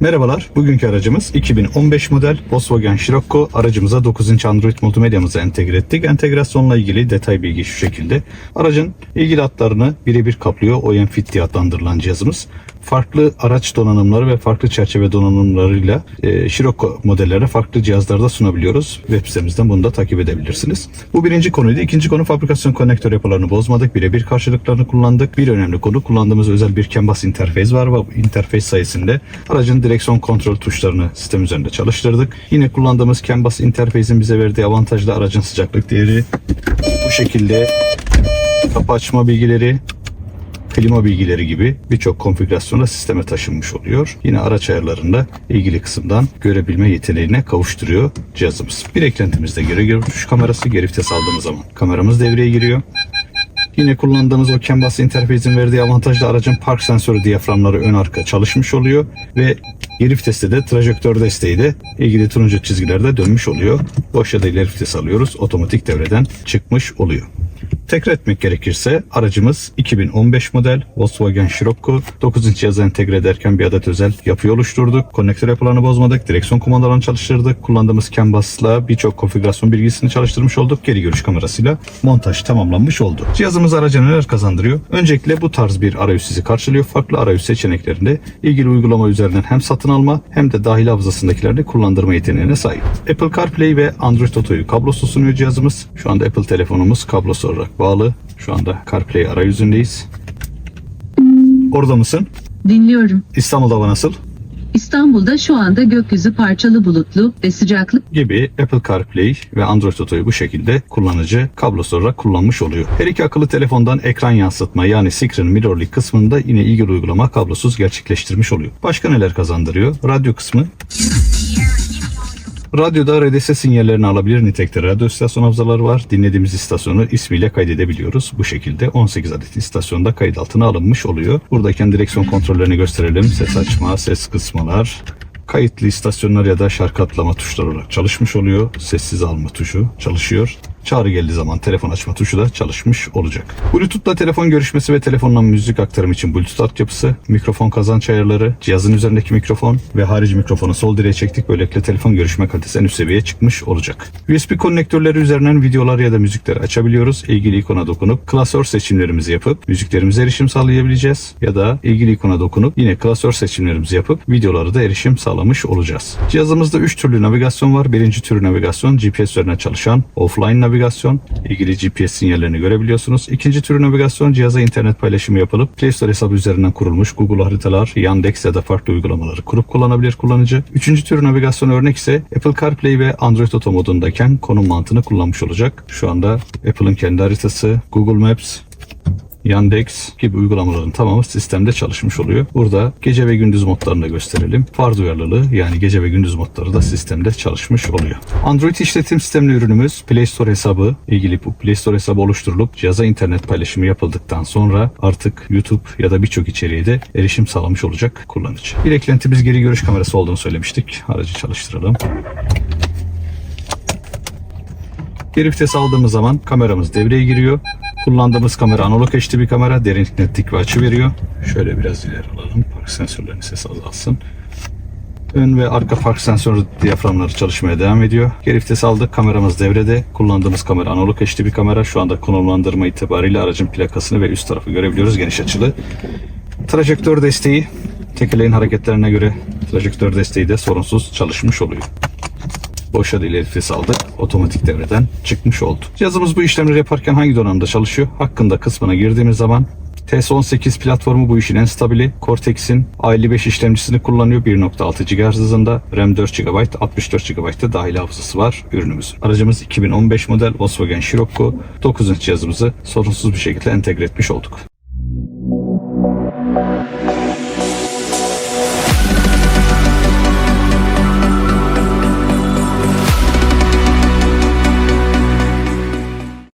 Merhabalar, bugünkü aracımız 2015 model Volkswagen Scirocco. Aracımıza 9 inç Android multimedyamızı entegre ettik. Entegrasyonla ilgili detay bilgi şu şekilde. Aracın ilgili hatlarını birebir kaplıyor OEM Fit diye adlandırılan cihazımız. Farklı araç donanımları ve farklı çerçeve donanımlarıyla e, Scirocco modellere farklı cihazlarda sunabiliyoruz. Web sitemizden bunu da takip edebilirsiniz. Bu birinci konuydu. İkinci konu fabrikasyon konnektör yapılarını bozmadık. Birebir karşılıklarını kullandık. Bir önemli konu kullandığımız özel bir CAN bus interfeys var. Bu interfeys sayesinde aracın direksiyon kontrol tuşlarını sistem üzerinde çalıştırdık. Yine kullandığımız CAN bus interfeysin bize verdiği avantajlı aracın sıcaklık değeri bu şekilde kapı açma bilgileri klima bilgileri gibi birçok konfigürasyonda sisteme taşınmış oluyor. Yine araç ayarlarında ilgili kısımdan görebilme yeteneğine kavuşturuyor cihazımız. Bir eklentimizde geri görüş kamerası geri vites aldığımız zaman kameramız devreye giriyor. Yine kullandığımız o CAN bus interfeysin verdiği avantajla aracın park sensörü diyaframları ön arka çalışmış oluyor ve geri viteste de trajektör desteği de ilgili turuncu çizgilerde dönmüş oluyor. Boş ya da ileri vites alıyoruz. Otomatik devreden çıkmış oluyor. Tekrar etmek gerekirse aracımız 2015 model Volkswagen Scirocco 9 inç cihazı entegre ederken bir adet özel yapıyı oluşturduk. Konnektör yapılarını bozmadık. Direksiyon kumandalarını çalıştırdık. Kullandığımız CAN birçok konfigürasyon bilgisini çalıştırmış olduk. Geri görüş kamerasıyla montaj tamamlanmış oldu. Cihazımız araca neler kazandırıyor? Öncelikle bu tarz bir arayüz sizi karşılıyor. Farklı arayüz seçeneklerinde ilgili uygulama üzerinden hem satın alma hem de dahil hafızasındakileri de kullandırma yeteneğine sahip. Apple CarPlay ve Android Auto'yu kablosuz sunuyor cihazımız. Şu anda Apple telefonumuz kablosuz olarak bağlı. Şu anda CarPlay arayüzündeyiz. Orada mısın? Dinliyorum. İstanbul'da hava nasıl? İstanbul'da şu anda gökyüzü parçalı bulutlu ve sıcaklık gibi Apple CarPlay ve Android Auto'yu bu şekilde kullanıcı kablosuz olarak kullanmış oluyor. Her iki akıllı telefondan ekran yansıtma yani Screen Mirrorlink kısmında yine ilgili uygulama kablosuz gerçekleştirmiş oluyor. Başka neler kazandırıyor? Radyo kısmı Radyoda RDS sinyallerini alabilir nitelikte radyo istasyon hafızaları var. Dinlediğimiz istasyonu ismiyle kaydedebiliyoruz. Bu şekilde 18 adet istasyonda kayıt altına alınmış oluyor. Buradayken direksiyon kontrollerini gösterelim. Ses açma, ses kısmalar, kayıtlı istasyonlar ya da şarkı atlama tuşları olarak çalışmış oluyor. Sessiz alma tuşu çalışıyor. Çağrı geldiği zaman telefon açma tuşu da çalışmış olacak. Bluetooth'la telefon görüşmesi ve telefonla müzik aktarımı için Bluetooth altyapısı, mikrofon kazanç ayarları, cihazın üzerindeki mikrofon ve harici mikrofonu sol direğe çektik. Böylelikle telefon görüşme kalitesi en üst seviyeye çıkmış olacak. USB konnektörleri üzerinden videolar ya da müzikleri açabiliyoruz. İlgili ikona dokunup klasör seçimlerimizi yapıp müziklerimize erişim sağlayabileceğiz. Ya da ilgili ikona dokunup yine klasör seçimlerimizi yapıp videoları da erişim sağlamış olacağız. Cihazımızda 3 türlü navigasyon var. Birinci tür navigasyon GPS üzerinden çalışan offline navigasyon. İlgili GPS sinyallerini görebiliyorsunuz. İkinci tür navigasyon cihaza internet paylaşımı yapılıp Play Store hesabı üzerinden kurulmuş Google haritalar, Yandex ya da farklı uygulamaları kurup kullanabilir kullanıcı. Üçüncü tür navigasyon örnek ise Apple CarPlay ve Android Auto modundayken konum mantığını kullanmış olacak. Şu anda Apple'ın kendi haritası, Google Maps, Yandex gibi uygulamaların tamamı sistemde çalışmış oluyor. Burada gece ve gündüz modlarını da gösterelim. Far duyarlılığı yani gece ve gündüz modları da sistemde çalışmış oluyor. Android işletim sistemli ürünümüz Play Store hesabı ilgili bu Play Store hesabı oluşturulup cihaza internet paylaşımı yapıldıktan sonra artık YouTube ya da birçok içeriğe de erişim sağlamış olacak kullanıcı. Bir eklentimiz geri görüş kamerası olduğunu söylemiştik. Aracı çalıştıralım. Geri vites aldığımız zaman kameramız devreye giriyor. Kullandığımız kamera analog HD bir kamera. Derinlik, netlik ve açı veriyor. Şöyle biraz ileri alalım. Park sensörlerinin sesi azalsın. Ön ve arka park sensör diyaframları çalışmaya devam ediyor. Geri vites aldık. Kameramız devrede. Kullandığımız kamera analog HD bir kamera. Şu anda konumlandırma itibariyle aracın plakasını ve üst tarafı görebiliyoruz geniş açılı. Trajektör desteği tekerleğin hareketlerine göre trajektör desteği de sorunsuz çalışmış oluyor boşa da ileri vites aldık. Otomatik devreden çıkmış oldu. Cihazımız bu işlemleri yaparken hangi donanımda çalışıyor? Hakkında kısmına girdiğimiz zaman TS18 platformu bu işin en stabili. Cortex'in A55 işlemcisini kullanıyor. 1.6 GHz hızında. RAM 4 GB, 64 GB da dahil hafızası var ürünümüzün. Aracımız 2015 model Volkswagen Scirocco. 9 inç cihazımızı sorunsuz bir şekilde entegre etmiş olduk.